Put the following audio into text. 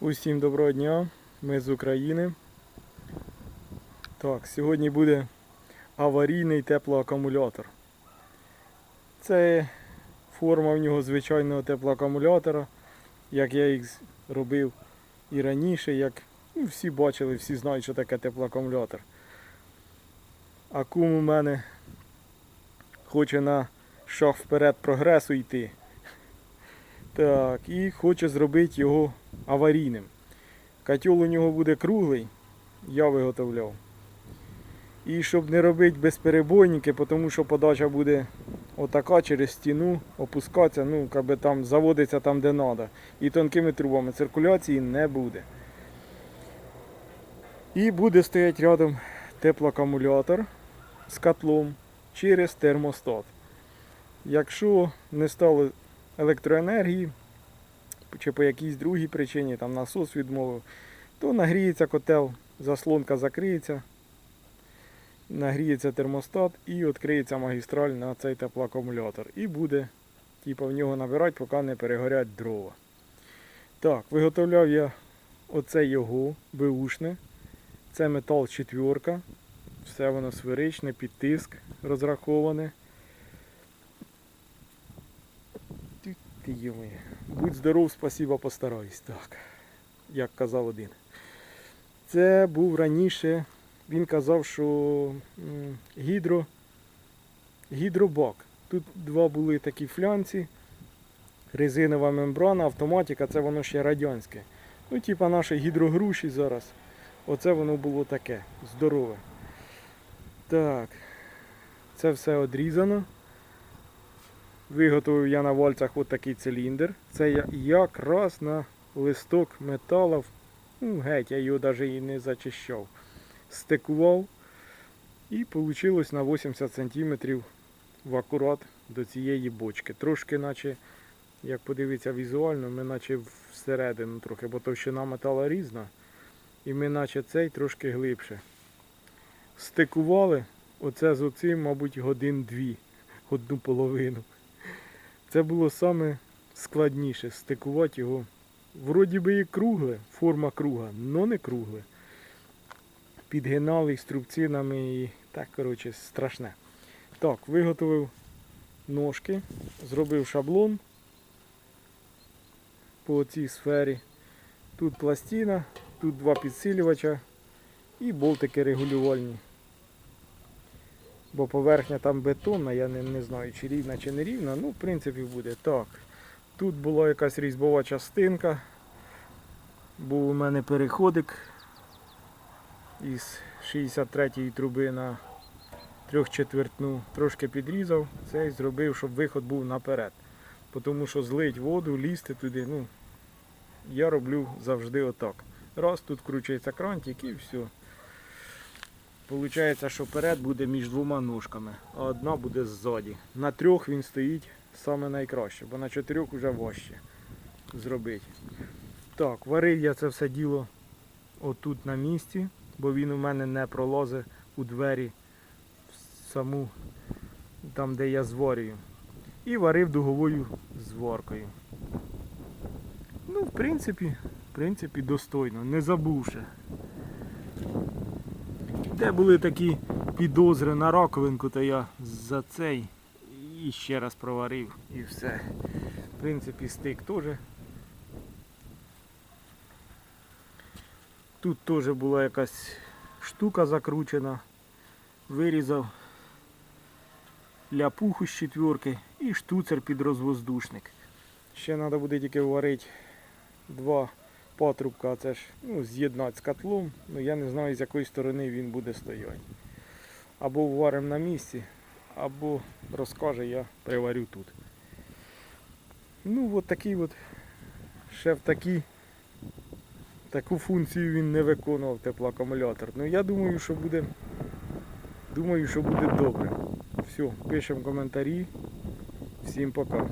Усім доброго дня, ми з України. Так, сьогодні буде аварійний теплоакумулятор. Це форма в нього звичайного теплоакумулятора, як я їх робив і раніше, як ну, всі бачили, всі знають, що таке теплоакумулятор. Акум у мене хоче на шаг вперед прогресу йти. Так, і хоче зробити його аварійним. Котел у нього буде круглий, я виготовляв. І щоб не робити безперебойники, тому що подача буде отака через стіну, опускатися, ну, якби там заводиться там, де треба. І тонкими трубами циркуляції не буде. І буде стояти рядом теплоакумулятор з котлом через термостат. Якщо не стало електроенергії, чи по якійсь другій причині, там насос відмовив, то нагріється котел, заслонка закриється, нагріється термостат і відкриється магістраль на цей теплоакумулятор. І буде типу, в нього набирати, поки не перегорять дрова. Так, виготовляв я оце його беушне. Це метал четвірка. Все воно сферичне, під тиск розраховане. Ти, ти. Будь здоров, спасибо, постараюсь. Так, як казав один. Це був раніше, він казав, що гідро, гідробак. Тут два були такі флянці, резинова мембрана, автоматика, це воно ще радянське. Ну, типа наші гідрогруші зараз. Оце воно було таке, здорове. Так, це все одрізано. Виготовив я на вальцях от циліндр. Це я якраз на листок металу. Ну, геть, я його навіть і не зачищав. Стикував. І вийшло на 80 см в акурат до цієї бочки. Трошки, наче, як подивитися візуально, ми наче всередину трохи, бо товщина металу різна. І ми наче цей трошки глибше. Стикували оце з оцим, мабуть, годин-дві, одну половину. Це було саме складніше стикувати його. Вроді би і кругле, форма круга, але не кругле. Підгинали струбцинами і так, коротше, страшне. Так, виготовив ножки, зробив шаблон по цій сфері. Тут пластина, тут два підсилювача і болтики регулювальні. Бо поверхня там бетонна, я не, не знаю, чи рівна, чи не рівна. Ну, в принципі, буде так. Тут була якась різьбова частинка. Був у мене переходик із 63-ї труби на трьохчетвертну. Трошки підрізав це і зробив, щоб виход був наперед. Тому що злить воду, лізти туди, ну, я роблю завжди отак. Раз, тут кручується крантик і все. Получається, що перед буде між двома ножками, а одна буде ззаді. На трьох він стоїть саме найкраще, бо на чотирьох вже важче зробити. Так, варив я це все діло отут на місці, бо він у мене не пролазить у двері саму, там де я зварюю. І варив дуговою зваркою. Ну, в принципі, в принципі, достойно, не забувши. Де були такі підозри на раковинку, то я за цей і ще раз проварив і все. В принципі, стик теж. Тут теж була якась штука закручена. Вирізав ляпуху з четверки і штуцер під розвоздушник. Ще треба буде тільки варити два патрубка, це ж ну, з'єднати з котлом. Ну я не знаю з якої сторони він буде стояти. Або варимо на місці, або розкаже, я приварю тут. Ну от такий от ще в такій таку функцію він не виконував теплоакумулятор. Ну я думаю, що буде. Думаю, що буде добре. Все, пишемо коментарі. Всім пока.